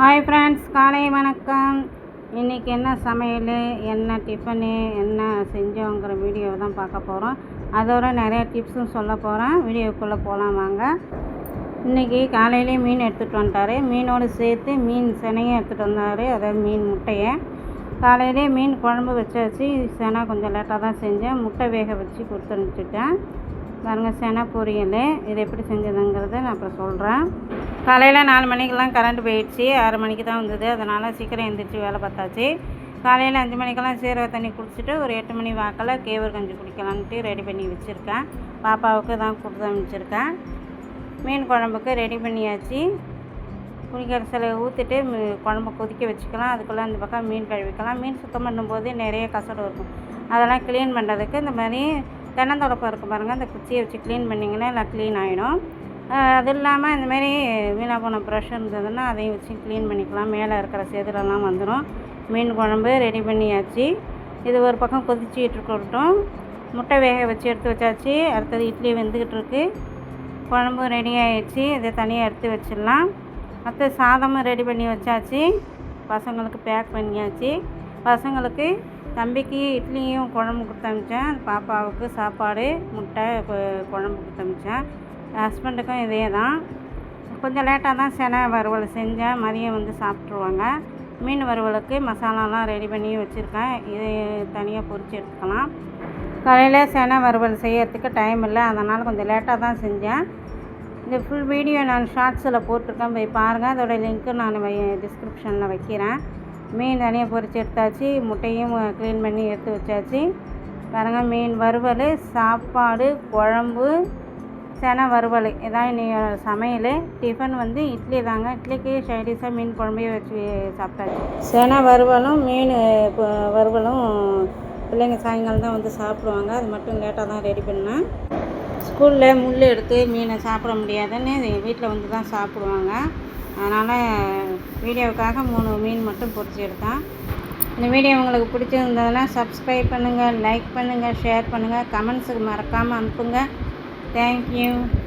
Hi friends காலை வணக்கம். இன்றைக்கி என்ன சமையல் என்ன டிஃபனு என்ன செஞ்சோங்கிற வீடியோவை தான் பார்க்க போகிறோம் அதோட நிறையா டிப்ஸும் சொல்ல போகிறேன் வீடியோக்குள்ளே போகலாம் வாங்க. இன்றைக்கி காலையிலேயே மீன் எடுத்துகிட்டு வந்துட்டார். மீனோடு சேர்த்து மீன் செனையும் எடுத்துகிட்டு வந்தார். அதாவது மீன் முட்டையை. காலையிலே மீன் குழம்பு வச்சாச்சு. செனை கொஞ்சம் லேட்டாக தான் செஞ்சேன். முட்டை வேக வச்சு கொடுத்து அனுப்பிச்சிட்டேன். பாருங்கள் செனை பொரியல். இது எப்படி செஞ்சதுங்கிறத நான் அப்புறம் சொல்கிறேன் காலையில் நாலு மணிக்கெல்லாம் கரண்ட் போயிடுச்சு. ஆறு மணிக்கு தான் வந்தது. அதனால் சீக்கிரம் எழுந்திரிச்சு வேலை பார்த்தாச்சு. காலையில் அஞ்சு மணிக்கெல்லாம் சீரக தண்ணி குடிச்சிட்டு ஒரு எட்டு மணி வாக்கில் கேவர் கஞ்சி குடிக்கலான்ட்டு ரெடி பண்ணி வச்சுருக்கேன். பாப்பாவுக்கு தான் கொடுத்து அமைச்சிருக்கேன் மீன் குழம்புக்கு ரெடி பண்ணியாச்சு. புளிக்கரைசலை ஊற்றிட்டு குழம்பு கொதிக்க வச்சுக்கலாம். அதுக்குள்ளே அந்த பக்கம் மீன் கழுவிக்கலாம். மீன் சுத்தம் பண்ணும்போது நிறைய கசடு இருக்கும். அதெல்லாம் க்ளீன் பண்ணுறதுக்கு இந்த மாதிரி தென்னந்தொடப்பம் இருக்கும் பாருங்கள் அந்த குச்சியை வச்சு க்ளீன் பண்ணிங்கன்னா எல்லாம் க்ளீன் ஆகிடும் அது இல்லாமல் இந்தமாரி வீணாக போன ப்ரெஷ் இருந்ததுன்னா அதையும் வச்சு க்ளீன் பண்ணிக்கலாம். மேலே இருக்கிற செதிலெல்லாம் வந்துடும் மீன் குழம்பு ரெடி பண்ணியாச்சு. இது ஒரு பக்கம் கொதிச்சுக்கிட்டு இருக்கட்டும். முட்டை வேக வச்சு எடுத்து வச்சாச்சு. அடுத்தது இட்லி வெந்துக்கிட்டு இருக்கு. குழம்பு ரெடி ஆகிடுச்சு இதை தனியாக எடுத்து வச்சிடலாம். அடுத்து சாதமும் ரெடி பண்ணி வச்சாச்சு. பசங்களுக்கு பேக் பண்ணியாச்சு. பசங்களுக்கு தம்பிக்கு இட்லியும் குழம்பு கொடுத்து அனுப்பிச்சேன். பாப்பாவுக்கு சாப்பாடு முட்டை குழம்பு கொடுத்து அனுப்பிச்சேன். ஹஸ்பண்டுக்கும் இதே தான். கொஞ்சம் லேட்டாக தான் சென வறுவல் செஞ்சேன் மதியம் வந்து சாப்பிட்ருவாங்க மீன் வறுவலுக்கு மசாலாலாம் ரெடி பண்ணி வச்சுருக்கேன். இது தனியாக பொறிச்சு எடுத்துக்கலாம். காலையில் சென வறுவல் செய்யறதுக்கு டைம் இல்லை. அதனால் கொஞ்சம் லேட்டாக தான் செஞ்சேன். இந்த ஃபுல் வீடியோ நான் ஷார்ட்ஸில் போட்டிருக்கேன். போய் பாருங்கள் அதோட லிங்க்கு நான் டிஸ்கிரிப்ஷனில் வைக்கிறேன். மீன் தனியாக பொறிச்சு எடுத்தாச்சு. முட்டையும் க்ளீன் பண்ணி எடுத்து வச்சாச்சு. பாருங்கள் மீன் வறுவல் சாப்பாடு குழம்பு சென வறுவல். இதான் இன்னைக்கு சமையல். டிஃபன் வந்து இட்லி தாங்க. இட்லிக்கு சைடிஷாக மீன் குழம்பையும் வச்சு சாப்பிட்டாச்சு. சென வறுவலும் மீன் வறுவலும் பிள்ளைங்க சாயங்காலம் தான் வந்து சாப்பிடுவாங்க. அது மட்டும் லேட்டாக தான் ரெடி பண்ணேன். ஸ்கூலில் முள் எடுத்து மீனை சாப்பிட முடியாதுன்னு வீட்டில் வந்து தான் சாப்பிடுவாங்க. அதனால் வீடியோவுக்காக மூணு மீன் மட்டும் பொறிச்சு எடுத்தேன். இந்த வீடியோ உங்களுக்கு பிடிச்சிருந்ததுன்னா சப்ஸ்கிரைப் பண்ணுங்கள் லைக் பண்ணுங்கள் ஷேர் பண்ணுங்கள் கமெண்ட்ஸுக்கு மறக்காமல் அனுப்புங்க. Thank you.